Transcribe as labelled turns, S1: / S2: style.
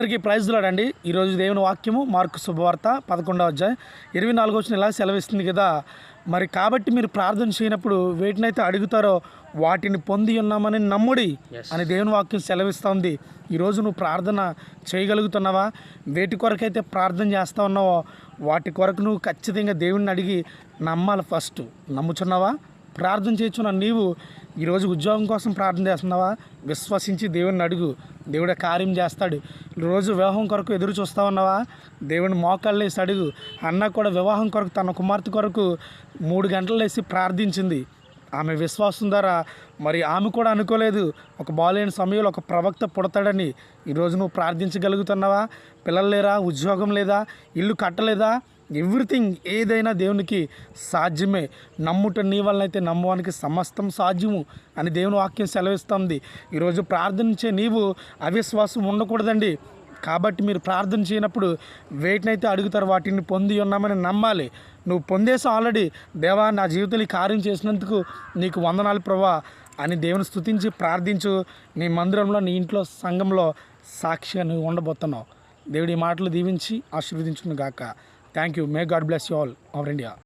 S1: అందరికీ ప్రైజ్లాడండి ఈరోజు దేవుని వాక్యము మార్కు శుభవార్త పదకొండవ అధ్యాయం ఇరవై నాలుగో వచ్చిన ఇలా సెలవిస్తుంది కదా మరి కాబట్టి మీరు ప్రార్థన చేయనప్పుడు వేటినైతే అడుగుతారో వాటిని పొంది ఉన్నామని నమ్ముడి అని దేవుని వాక్యం సెలవిస్తుంది ఈరోజు నువ్వు ప్రార్థన చేయగలుగుతున్నావా వేటి కొరకైతే ప్రార్థన చేస్తూ ఉన్నావో వాటి కొరకు నువ్వు ఖచ్చితంగా దేవుణ్ణి అడిగి నమ్మాలి ఫస్ట్ నమ్ముచున్నావా ప్రార్థన చేస్తున్న నీవు ఈరోజు ఉద్యోగం కోసం ప్రార్థన చేస్తున్నావా విశ్వసించి దేవుని అడుగు దేవుడే కార్యం చేస్తాడు రోజు వివాహం కొరకు ఎదురు చూస్తా ఉన్నావా దేవుని మోకాళ్ళు వేసి అడుగు అన్న కూడా వివాహం కొరకు తన కుమార్తె కొరకు మూడు గంటలు వేసి ప్రార్థించింది ఆమె విశ్వాసం ద్వారా మరి ఆమె కూడా అనుకోలేదు ఒక బాలేని సమయంలో ఒక ప్రవక్త పుడతాడని ఈరోజు నువ్వు ప్రార్థించగలుగుతున్నావా పిల్లలు లేరా ఉద్యోగం లేదా ఇల్లు కట్టలేదా ఎవ్రీథింగ్ ఏదైనా దేవునికి సాధ్యమే నమ్ముట నీ వలనైతే నమ్మవానికి సమస్తం సాధ్యము అని దేవుని వాక్యం సెలవిస్తుంది ఈరోజు ప్రార్థించే నీవు అవిశ్వాసం ఉండకూడదండి కాబట్టి మీరు ప్రార్థన చేయనప్పుడు వేటినైతే అడుగుతారు వాటిని పొంది ఉన్నామని నమ్మాలి నువ్వు పొందేసి ఆల్రెడీ దేవా నా జీవితంలో కార్యం చేసినందుకు నీకు వందనాలు ప్రభా అని దేవుని స్థుతించి ప్రార్థించు నీ మందిరంలో నీ ఇంట్లో సంఘంలో సాక్షిగా నువ్వు ఉండబోతున్నావు దేవుడి మాటలు దీవించి ఆశీర్వదించుకుని గాక Thank you. May God bless you all over India.